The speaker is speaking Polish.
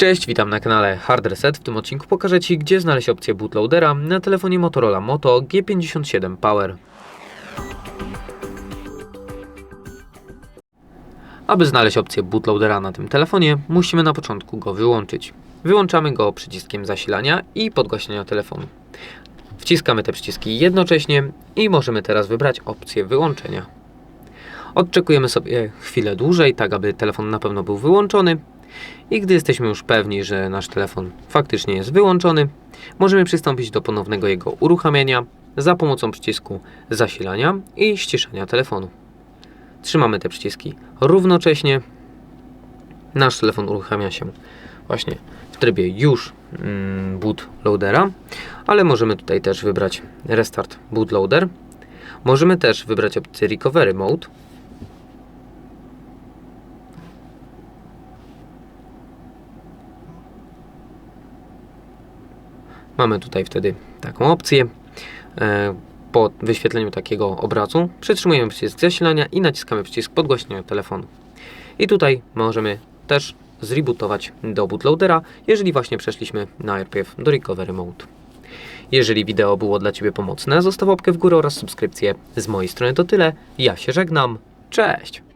Cześć, witam na kanale Hard Reset. W tym odcinku pokażę Ci, gdzie znaleźć opcję bootloadera na telefonie Motorola Moto G57 Power. Aby znaleźć opcję bootloadera na tym telefonie, musimy na początku go wyłączyć. Wyłączamy go przyciskiem zasilania i podgłaśniania telefonu. Wciskamy te przyciski jednocześnie i możemy teraz wybrać opcję wyłączenia. Odczekujemy sobie chwilę dłużej, tak aby telefon na pewno był wyłączony. I gdy jesteśmy już pewni, że nasz telefon faktycznie jest wyłączony, możemy przystąpić do ponownego jego uruchamiania za pomocą przycisku zasilania i ściszenia telefonu. Trzymamy te przyciski równocześnie. Nasz telefon uruchamia się właśnie w trybie już mm, bootloadera, ale możemy tutaj też wybrać Restart Bootloader. Możemy też wybrać opcję Recovery Mode. Mamy tutaj wtedy taką opcję. E, Po wyświetleniu takiego obrazu przytrzymujemy przycisk zasilania i naciskamy przycisk podgłośnienia telefonu. I tutaj możemy też zrebootować do bootloadera, jeżeli właśnie przeszliśmy najpierw do Recovery Mode. Jeżeli wideo było dla Ciebie pomocne, zostaw łapkę w górę oraz subskrypcję. Z mojej strony to tyle. Ja się żegnam. Cześć!